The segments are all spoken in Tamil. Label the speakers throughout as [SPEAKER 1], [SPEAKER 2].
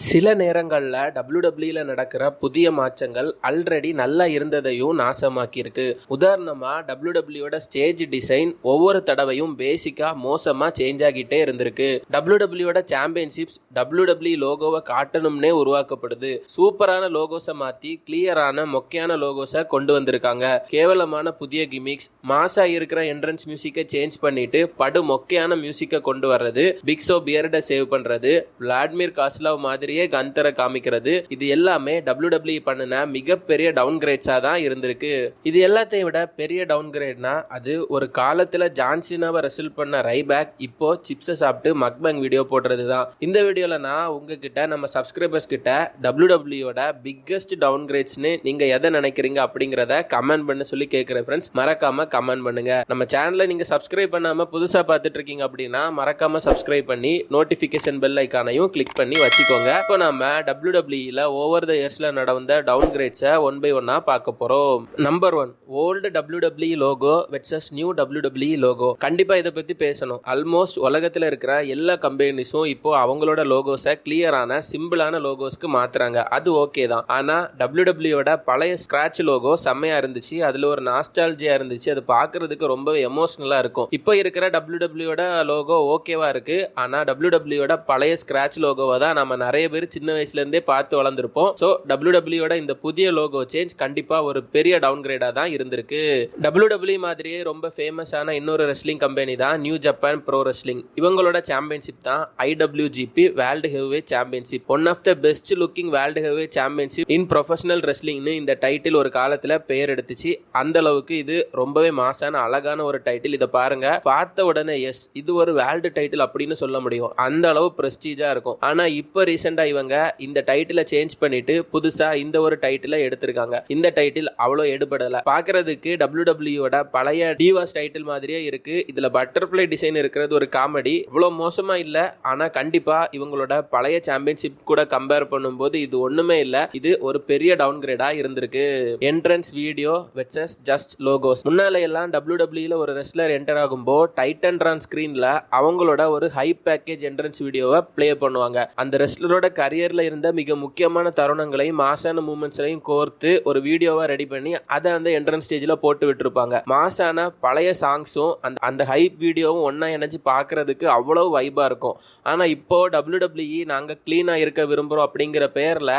[SPEAKER 1] சில நேரங்களில் டபிள்யூடபிள்யூல நடக்கிற புதிய மாற்றங்கள் ஆல்ரெடி நல்லா இருந்ததையும் நாசமாக்கியிருக்கு. உதாரணமாக டபிள்யூடபிள்யூட ஸ்டேஜ் டிசைன் ஒவ்வொரு தடவையும் பேசிக்காக மோசமாக சேஞ்ச் ஆகிட்டே இருந்திருக்கு. டபிள்யூடபிள்யூட சாம்பியன்ஷிப்ஸ் டபிள்யூடபிள்யூ லோகோவை காட்டணும்னே உருவாக்கப்படுது. சூப்பரான லோகோஸை மாற்றி கிளியரான மொக்கையான லோகோஸை கொண்டு வந்திருக்காங்க. கேவலமான புதிய கிமிக்ஸ் மாசாக இருக்கிற என்ட்ரன்ஸ் மியூசிக்கை சேஞ்ச் பண்ணிட்டு படு மொக்கையான மியூசிக்கை கொண்டு வர்றது பிக்ஸோ பியர்டை சேவ் பண்றது விளாட்மிர் காஸ்லாவ் மாதிரியே கந்தரை காமிக்கிறது. இது எல்லாமே டபிள்யூ பண்ணின மிகப்பெரிய டவுன் கிரேட்ஸாக தான் இருந்திருக்கு. இது எல்லாத்தையும் விட பெரிய டவுன் கிரேட்னா அது ஒரு காலத்தில் ஜான்சினாவை ரெசில் பண்ண ரைபேக் இப்போ சிப்ஸை சாப்பிட்டு மக்பேங் வீடியோ போடுறது தான் இந்த வீடியோவில் நான் உங்ககிட்ட நம்ம சப்ஸ்கிரைபர்ஸ் கிட்ட டபிள்யூ டபிள்யூட பிக்கஸ்ட் டவுன் கிரேட்ஸ்னு நீங்கள் எதை நினைக்கிறீங்க அப்படிங்கிறத கமெண்ட் பண்ண சொல்லி கேட்குறேன் ஃப்ரெண்ட்ஸ் மறக்காம கமெண்ட் பண்ணுங்க. நம்ம சேனலை நீங்கள் சப்ஸ்கிரைப் பண்ணாமல் புதுசாக பார்த்துட்டு இருக்கீங்க அப்படின்னா மறக்காம சப்ஸ்கிரைப் பண்ணி நோட்டிஃபிகேஷன் பெல் ஐக்கானையும் கிளிக் பண்ணி வச்சுக்கோங்க. இப்போ நம்ம டபிள்யூ டபிள்யூல ஓவர் த இயர்ஸ்ல நடந்த டவுன் கிரேட்ஸை ஒன் பை ஒன்னா பார்க்க போறோம். Number one old W W logo versus new W W logo கண்டிப்பா இதை பத்தி பேசணும். ஆல்மோஸ்ட் உலகத்துல இருக்கிற எல்லா கம்பெனிஸும் இப்போ அவங்களோட லோகோஸை கிளியரான சிம்பிளான லோகோஸ்க்கு மாத்துறாங்க. அது ஓகே தான். ஆனா டபிள்யூ டபிள்யூட பழைய ஸ்கிராட்ச் லோகோ செம்மையா இருந்துச்சு. அதுல ஒரு நாஸ்டாலஜியா இருந்துச்சு. அது பாக்குறதுக்கு ரொம்பவே எமோஷனலா இருக்கும். இப்போ இருக்கிற டபிள்யூ டபிள்யூட லோகோ ஓகேவா இருக்கு. ஆனா டபிள்யூ டபிள்யூட பழைய ஸ்கிராட்ச் லோகோவை தான் நம்ம நிறைய பேர் சின்ன வயசுல இருந்தே பார்த்து வளர்ந்துருப்போம். ஸோ டபிள்யூ டபிள்யூட இந்த புதிய லோகோ சேஞ்ச் கண்டிப்பா ஒரு பெரிய டவுன்கிரேடா தான் இருந்திருக்கு. டபிள்யூ டபிள்யூ மாதிரியே ரொம்ப ஃபேமஸான இன்னொரு ரெஸ்லிங் கம்பெனி தான் நியூ ஜப்பான் ப்ரோ ரெஸ்லிங் இவங்களோட சாம்பியன்ஷிப் தான் IWGP world heavyweight championship one of the best looking world heavyweight championship in professional ரெஸ்லிங்னு இந்த டைட்டில் ஒரு காலத்துல பெயர் எடுத்துச்சு. அந்த அளவுக்கு இது ரொம்பவே மாசான அழகான ஒரு டைட்டில் இதை பாருங்க. பார்த்த உடனே எஸ் இது ஒரு வேர்ல்டு டைட்டில் அப்படின்னு சொல்ல முடியும். அந்த அளவு பிரஸ்டீஜா இருக்கும். ஆனா இப்போ ரீசன்ட் இவங்க இந்த டைட்டிலை சேஞ்ச் பண்ணிட்டு புதுசாக இந்த ஒரு டைட்டிலை எடுத்திருக்காங்க. இந்த டைட்டில் அவ்வளோ எடுபடலை. பாக்குறதுக்கு டபிள்யூ டபிள்யூட பழைய டிவாஸ் டைட்டில் மாதிரியே இருக்கு. இதுல பட்டர்ஃப்ளை டிசைன் இருக்கிறது ஒரு காமெடி இவ்வளோ மோசமா இல்லை. ஆனா கண்டிப்பாக இவங்களோட பழைய சாம்பியன்ஷிப் கூட கம்பேர் பண்ணும்போது இது ஒன்றுமே இல்லை. இது ஒரு பெரிய டவுன் கிரேடா இருந்திருக்கு. Entrance video versus just logos முன்னால எல்லாம் டபிள்யூ டபிள்யூல ஒரு ரெஸ்லர் என்டர் ஆகும்போ டைட்டன் ரான் ஸ்க்ரீனில் அவங்களோட ஒரு ஹை பேக்கேஜ் என்ட்ரன்ஸ் வீடியோவை ப்ளே பண்ணுவாங்க. அந்த ரெஸ்லரோட கரியரில் இருந்த மிக முக்கியமான தருணங்களையும் மாசான மூமெண்ட்ஸ்லையும் கோர்த்து ஒரு வீடியோவாக ரெடி பண்ணி அதை அந்த என்ட்ரன்ஸ் ஸ்டேஜில் போட்டு விட்டுருப்பாங்க. மாசான பழைய சாங்ஸும் அந்த அந்த ஹைப் வீடியோவும் ஒன்றா இணைஞ்சு பார்க்குறதுக்கு அவ்வளோ வைப்பாக இருக்கும். ஆனால் இப்போ டபிள்யூ டபிள்யூஇ க்ளீனாக இருக்க விரும்புகிறோம் அப்படிங்கிற பேரில்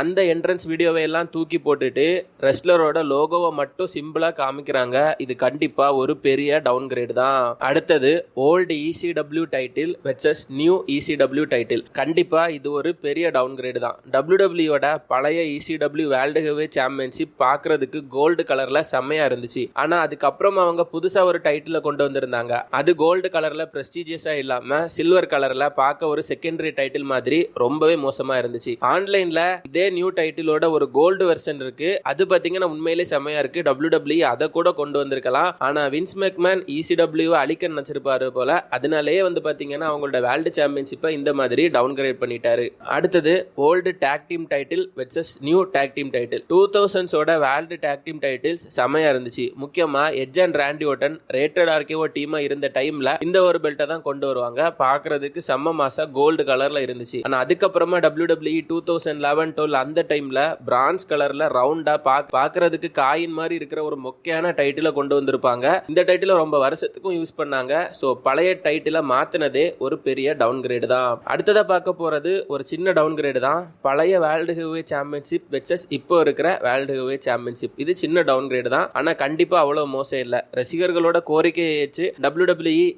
[SPEAKER 1] அந்த என்ட்ரன்ஸ் வீடியோவை எல்லாம் தூக்கி போட்டுட்டு ரெஸ்லரோட லோகோவை மட்டும் சிம்பிளாக காமிக்கிறாங்க. இது கண்டிப்பாக ஒரு பெரிய டவுன் கிரேட் தான். அடுத்தது old ECW title versus new ECW title கண்டிப்பாக இது ஒரு பெரிய டவுன்கிரேடு தான். டபிள்யூடபிள்யூட பழைய இசிடபிள்யூ வேர்ல்டு ஹெவே சாம்பியன்ஷிப் பார்க்கறதுக்கு கோல்டு கலரில் செம்மையாக இருந்துச்சு. ஆனால் அதுக்கப்புறம் அவங்க புதுசாக ஒரு டைட்டில கொண்டு வந்திருந்தாங்க. அது கோல்டு கலரில் ப்ரெஸ்டீஜியஸாக இல்லாமல் சில்வர் கலரில் பார்க்க ஒரு செகண்டரி டைட்டில் மாதிரி ரொம்பவே மோசமாக இருந்துச்சு. ஆன்லைனில் இதே நியூ டைட்டிலோட ஒரு கோல்டு வெர்ஷன் இருக்கு. அது பார்த்தீங்கன்னா உண்மையிலே செம்மையாக இருக்கு. டபிள்யூடபிள்யூ டபிள்யூ அதை கூட கொண்டு வந்திருக்கலாம். ஆனால் வின்ஸ் மெக்மேன் இசிடபிள்யூ அழிக்க நினச்சிருப்பாரு போல. அதனாலேயே வந்து பார்த்தீங்கன்னா அவங்களோட வேர்ல்டு சாம்பியன்ஷிப்பை இந்த மாதிரி டவுன் கிரேட் பண்ணிட்டாரு. அடுத்தது old tag team title versus new tag team title two தௌசண்ட்ஸோட world tag team titles செமையாக இருந்துச்சு. முக்கியமாக Edge and Randy Orton Rated RKO டீமாக இருந்த டைமில் இந்த ஒரு பெல்ட்டை தான் கொண்டு வருவாங்க. பார்க்குறதுக்கு செம்ம மாசா கோல்டு கலரில் இருந்துச்சு. ஆனால் அதுக்கப்புறமா W W two thousand eleven twelve அந்த டைமில் பிரான்ஸ் ரவுண்டாக ரவுண்டா பார்க்குறதுக்கு காயின் மாதிரி இருக்கிற ஒரு மொக்கையான டைட்டில கொண்டு வந்திருப்பாங்க. இந்த டைட்டிலை ரொம்ப வருஷத்துக்கும் யூஸ் பண்ணாங்க. ஸோ பழைய டைட்டிலை மாற்றினதே ஒரு பெரிய டவுன் கிரேடு தான். அடுத்ததாக பார்க்க போகிறது ஒரு சின்ன டவுன் கிரேடு தான். பழைய வேர்ல்டு ஹெவே சாம்பியன்ஷிப் வெச்சஸ் இப்போ இருக்கிற வேர்ல்டு ஹெவே சாம்பியன்ஷிப் இது சின்ன டவுன் கிரேடு தான். ஆனால் கண்டிப்பாக அவ்வளோ மோசம் இல்லை. ரசிகர்களோட கோரிக்கையை ஏற்று டபிள்யூ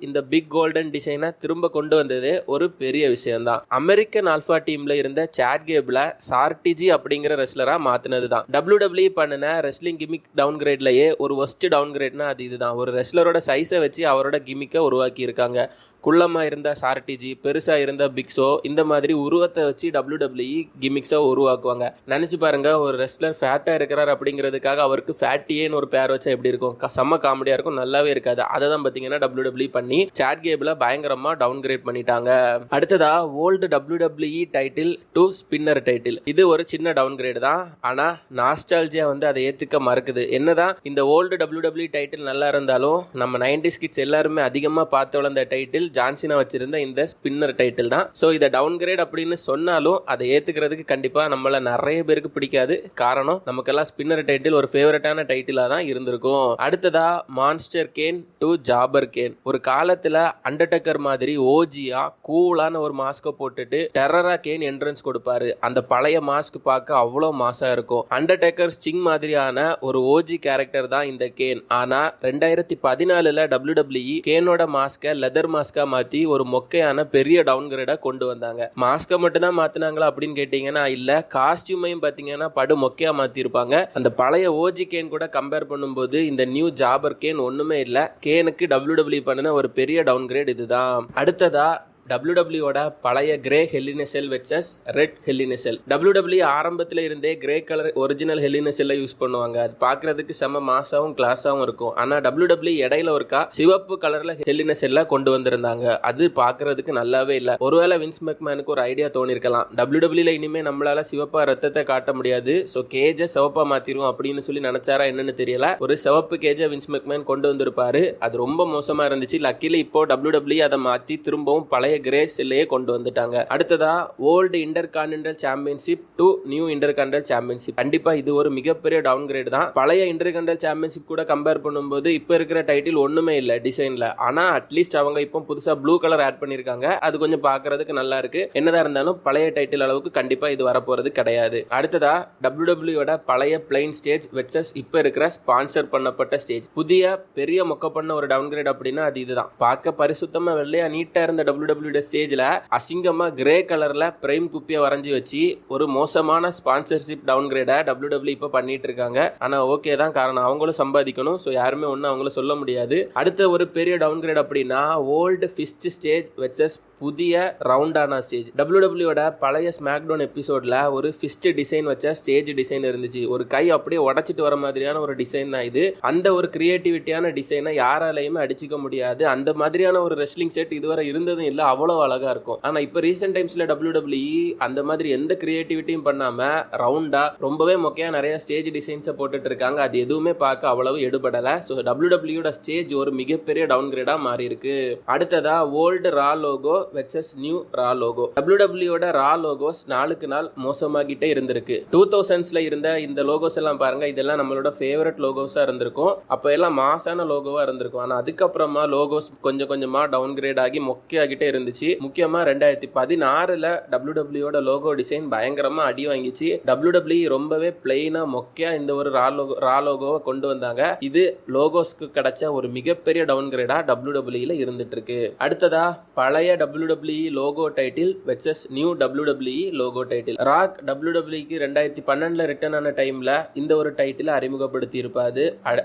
[SPEAKER 1] இந்த பிக் கோல்டன் டிசைனை திரும்ப கொண்டு வந்தது ஒரு பெரிய விஷயம் தான். அமெரிக்கன் ஆல்ஃபா டீம்ல இருந்த சாட் கேபில் சார்டிஜி அப்படிங்கிற ரெஸ்லரா மாத்தினது தான். டபிள்யூ டபிள்யூ பண்ணின ரெஸ்லிங் கிமிக் டவுன் கிரேட்லயே ஒரு ஒஸ்ட் டவுன் கிரேட்னா அது இதுதான் ஒரு ரெஸ்லரோட சைஸை வச்சு அவரோட கிமிக்கை உருவாக்கி இருக்காங்க குள்ளமாக இருந்த சார்டிஜி பெருசாக இருந்த பிக்ஸோ இந்த மாதிரி உருவத்தை வச்சு டபிள்யூ டபிள்யூஇ கிமிக்ஸை உருவாக்குவாங்க. நினச்சி பாருங்க ஒரு ரெஸ்லர் ஃபேட்டாக இருக்கிறார் அப்படிங்கிறதுக்காக அவருக்கு ஃபேட்டியேன்னு ஒரு பேர் வச்சா எப்படி இருக்கும்? செம்ம காமெடியாக இருக்கும் நல்லாவே இருக்காது. அதை தான் பார்த்தீங்கன்னா டபிள்யூ டபிள்யூ பண்ணி சாட் கேபிளை பயங்கரமாக டவுன் கிரேட் பண்ணிட்டாங்க. அடுத்ததா old W WE title to spinner title இது ஒரு சின்ன டவுன் கிரேட் தான். ஆனால் நாஸ்டாலஜியா வந்து அதை ஏற்றுக்க மறுக்குது. என்னதான் இந்த ஓல்டு டபிள்யூ டபிள்யூ டைட்டில் நல்லா இருந்தாலும் நம்ம நைன்டி கிட்ஸ் எல்லாருமே அதிகமாக பார்த்து வளர்ந்த டைட்டில் ஜான்சினா வச்சிருந்த இந்த ஸ்பின்னர் டைட்டில் தான். ஸோ இதை டவுன் கிரேட் அப்படின்னு சொன்னாலும் அதை ஏத்துக்கிறதுக்கு கண்டிப்பா நம்மள நிறைய பேருக்கு பிடிக்காது. காரணம் நமக்கெல்லாம் ஸ்பின்னர் டைட்டில் ஒரு ஃபேவரட்டான டைட்டிலா தான் இருந்திருக்கும். அடுத்ததா monster Kane to jobber Kane ஒரு காலத்துல அண்டர்டேக்கர் மாதிரி ஓஜியா கூலான ஒரு மாஸ்கை போட்டுட்டு டெரரா கேன் என்ட்ரன்ஸ் கொடுப்பாரு. அந்த பழைய மாஸ்க் பார்க்க அவ்வளோ மாசா இருக்கும். அண்டர்டேக்கர் ஸ்டிங் மாதிரியான ஒரு ஓஜி கேரக்டர் தான் இந்த கேன் ஆனா ரெண்டாயிரத்தி பதினாலுல டபிள்யூ டபிள்யூஇ கேனோட மாஸ்கை லெதர் மாஸ்கா மாத்தி ஒரு மொக்கையான பெரிய டவுன் கிரேடா கொண்டு வந்தாங்க. மாஸ்கை மட்டும்தான் மாத்தினாங்களா அப்படின்னு கேட்டீங்கன்னா இல்ல. காஸ்டியூமையும் பாத்தீங்கன்னா படு மொக்கையா மாத்திருப்பாங்க. அந்த பழைய ஓஜி கேன் கூட கம்பேர் பண்ணும்போது இந்த நியூ ஜாபர் கேன் ஒண்ணுமே இல்ல. கேனுக்கு டபிள்யூ டபிள்யூ பண்ணின ஒரு பெரிய டவுன் கிரேட் இதுதான். அடுத்ததா டபிள்யூடபிள்யூட பழைய grey hell in a cell versus red Hell in a Cell WW ஆரம்பத்தில் இருந்தே கிரே கலர் ஒரிஜினல் ஹெல்லினெசெல்ல யூஸ் பண்ணுவாங்க. அது பார்க்கறதுக்கு செம மாசாவும் கிளாஸாகவும் இருக்கும். ஆனால் டபிள்யூடபிள்யூ இடையில ஒருக்கா சிவப்பு கலரில் ஹெல்லினெசெல்ல கொண்டு வந்திருந்தாங்க. அது பார்க்கறதுக்கு நல்லாவே இல்லை. ஒருவேளை வின்ஸ் மெக்மேனுக்கு ஒரு ஐடியா தோணிருக்கலாம். டபிள்யூடபிள்யூல இனிமேல் நம்மளால சிவப்பா ரத்தத்தை காட்ட முடியாது. ஸோ கேஜை சிவப்பா மாத்திரும் அப்படின்னு சொல்லி நினைச்சாரா என்னன்னு தெரியல. ஒரு சிவப்பு கேஜை வின்ஸ் மெக்மேன் கொண்டு வந்திருப்பாரு. அது ரொம்ப மோசமா இருந்துச்சு. லக்கில இப்போ டபிள்யூடபிள்யூ அதை மாற்றி திரும்பவும் பழைய கிரே சில்லையே கொண்டு வந்துட்டாங்க. அடுத்ததா old intercontinental championship to new intercontinental championship கண்டிப்பா இது ஒரு மிகப்பெரிய டவுன் கிரேட் தான். பழைய இன்டர் கான்டினல் சாம்பியன்ஷிப் கூட கம்பேர் பண்ணும்போது இப்போ இருக்கிற டைட்டில் ஒண்ணுமே இல்லை டிசைன்ல ஆனா அட்லீஸ்ட் அவங்க இப்போ புதுசா ப்ளூ கலர் ஆட் பண்ணிருக்காங்க அது கொஞ்சம் பாக்குறதுக்கு நல்லா இருக்கு. என்னதான் இருந்தாலும் பழைய டைட்டில் அளவுக்கு கண்டிப்பா இது வரப்போறது கிடையாது. அடுத்ததா டபிள்யூடபிள்யூட பழைய பிளைன் ஸ்டேஜ் வெர்சஸ் இப்போ இருக்கிற ஸ்பான்சர் பண்ணப்பட்ட ஸ்டேஜ் புதிய பெரிய மொக்க பண்ண ஒரு டவுன் கிரேட் அப்படின்னா அது இதுதான். பார்க்க பரிசுத்தமா வெள்ளையா நீட்டா இருந்த டபிள்யூ ஸ்டேஜ்ல அசிங்கமா கிரே கலர்ல பிரைம் குப்பியை வரைஞ்சி வச்சு ஒரு மோசமான ஸ்பான்சர்ஷிப் டவுன் கிரேட டபிள்யூ டபிள்யூ இப்போ பண்ணிட்டு இருக்காங்க. ஆனால் ஓகே தான் காரணம். அவங்களும் சம்பாதிக்கணும். ஸோ யாருமே ஒன்றும் அவங்கள சொல்ல முடியாது. அடுத்த ஒரு பெரிய டவுன் கிரேட் அப்படின்னா ஓல்டு ஃபிஸ்ட் ஸ்டேஜ் வெச்சஸ் புதிய ரவுண்டான ஸ்டேஜ் டபிள்யூடபிள்யூட பழைய ஸ்மாக்டவுன் எபிசோடில் ஒரு ஃபிஸ்ட் டிசைன் வச்ச ஸ்டேஜ் டிசைன் இருந்துச்சு. ஒரு கை அப்படியே உடச்சிட்டு வர மாதிரியான ஒரு டிசைன் தான் இது. அந்த ஒரு கிரியேட்டிவிட்டியான டிசைனை யாராலையுமே அடிச்சுக்க முடியாது. அந்த மாதிரியான ஒரு ரெஸ்லிங் செட் இதுவரை இருந்ததும் இல்லை அவ்வளோ அழகாக இருக்கும். ஆனால் இப்போ ரீசெண்ட் டைம்ஸில் டபிள்யூடபிள்யூ அந்த மாதிரி எந்த கிரியேட்டிவிட்டியும் பண்ணாமல் ரவுண்டாக ரொம்பவே மொக்கையாக நிறைய ஸ்டேஜ் டிசைன்ஸை போட்டுட்டு இருக்காங்க. அது எதுவுமே பார்க்க அவ்வளவு எடுபடலை. ஸோ டபிள்யூடபிள்யூட ஸ்டேஜ் ஒரு மிகப்பெரிய டவுன் கிரேடாக மாறி இருக்கு அடுத்ததா old Raw logo versus new Raw logo டபிள்யூடபிள்யூட Raw logos நாளுக்கு நாள் மோசமாகிட்டே இருந்திருக்கு. டூ தௌசண்ட்ஸ்ல இருந்த இந்த லோகோஸ் எல்லாம் பாருங்க இதெல்லாம் நம்மளோட ஃபேவரட் லோகோஸா இருந்திருக்கும். அப்போ எல்லாம் மாசான லோகோவா இருந்திருக்கும். ஆனா அதுக்கப்புறமா லோகோஸ் கொஞ்சம் கொஞ்சமா டவுன் கிரேட் ஆகி மொக்கையாகிட்டே இருந்துச்சு. முக்கியமா ரெண்டாயிரத்தி பதினாறுல டபிள்யூடபிள்யூட லோகோ டிசைன் பயங்கரமா அடி வாங்கிச்சு. டபிள்யூடபிள்யூ ரொம்பவே பிளெயினா மொக்கையா இந்த ஒரு ரா லோகோ ரா லோகோவை கொண்டு வந்தாங்க. இது லோகோஸ்க்கு கிடைச்ச ஒரு மிகப்பெரிய டவுன் கிரேடா டபிள்யூடபிள்யூல இருந்துட்டு இருக்கு. அடுத்ததா பழைய WWE logo title versus new WWE logo title Rock டபிள்யூடபிள்யூக்கு ரெண்டாயிரத்தி பன்னெண்டுல ரிட்டர்ன் ஆன டைம்ல இந்த ஒரு டைட்டில் அறிமுகப்படுத்தி இருப்பாரு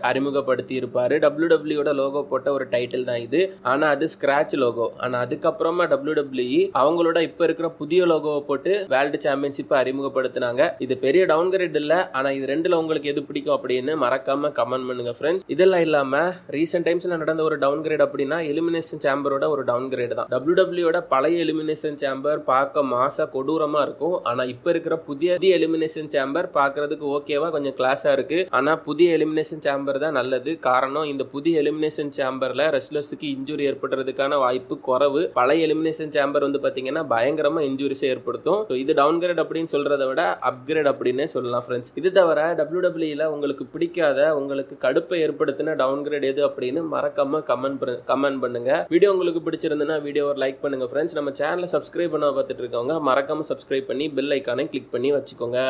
[SPEAKER 1] அறிமுகப்படுத்தி இருப்பாரு டபிள்யூடபிள்யூட லோகோ போட்ட ஒரு டைட்டில் தான் இது. ஆனா அது ஸ்கிராச் லோகோ ஆனா அதுக்கப்புறமா டபிள்யூடபிள்யூஇ அவங்களோட இப்ப இருக்கிற புதிய லோகோவை போட்டு வேர்ல்டு சாம்பியன்ஷிப் அறிமுகப்படுத்தினாங்க. இது பெரிய டவுன் கிரேட் இல்ல. ஆனா இது ரெண்டுல உங்களுக்கு எது பிடிக்கும் அப்படின்னு மறக்காம கமெண்ட் பண்ணுங்க ஃப்ரெண்ட்ஸ் இதெல்லாம் இல்லாம ரீசெண்ட் டைம்ஸ்ல நடந்த ஒரு டவுன் கிரேட் அப்படின்னா எலிமினேஷன் சாம்பரோட ஒரு டவுன் கிரேட் தான் விட பழைய எலிமினேஷன் சாம்பர் பார்க்க மாசா கொடூரமா இருக்கும். ஆனா இப்ப இருக்கிற புதிய எலிமினேஷன் சாம்பர் பார்க்கிறதுக்கு ஓகேவா கொஞ்சம் கிளாஸா இருக்கு. ஆனா புதிய எலிமினேஷன் சாம்பர் தான் நல்லது. காரணம் இந்த புதிய எலிமினேஷன் சாம்பர்ல ரெஸ்லர்ஸுக்கு இன்ஜுரி ஏற்படுறதுக்கான வாய்ப்பு குறவு. பழைய எலிமினேஷன் சாம்பர் வந்து பாத்தீங்கன்னா பயங்கரமா இன்ஜுரிஸ் ஏற்படுத்தும். ஸோ இது டவுன் கிரேட் அப்படின்னு சொல்றதை விட அப்கிரேட் அப்படின்னே சொல்லலாம் ஃப்ரெண்ட்ஸ் இது தவிர டபிள்யூடபிள்யூல உங்களுக்கு பிடிக்காத உங்களுக்கு கடுப்பை ஏற்படுத்தின டவுன் கிரேட் எது அப்படின்னு மறக்காம கமெண்ட் கமெண்ட் பண்ணுங்க. வீடியோ உங்களுக்கு பிடிச்சிருந்ததுன்னா வீடியோவை லைக் பண்ணுங்க ஃப்ரெண்ட்ஸ் நம்ம சேனலை சப்ஸ்கிரைப் பண்ண பார்த்துட்டு இருக்கவங்க மறக்காம சப்ஸ்கிரைப் பண்ணி பெல் ஐக்கானை கிளிக் பண்ணி வச்சுக்கோங்க.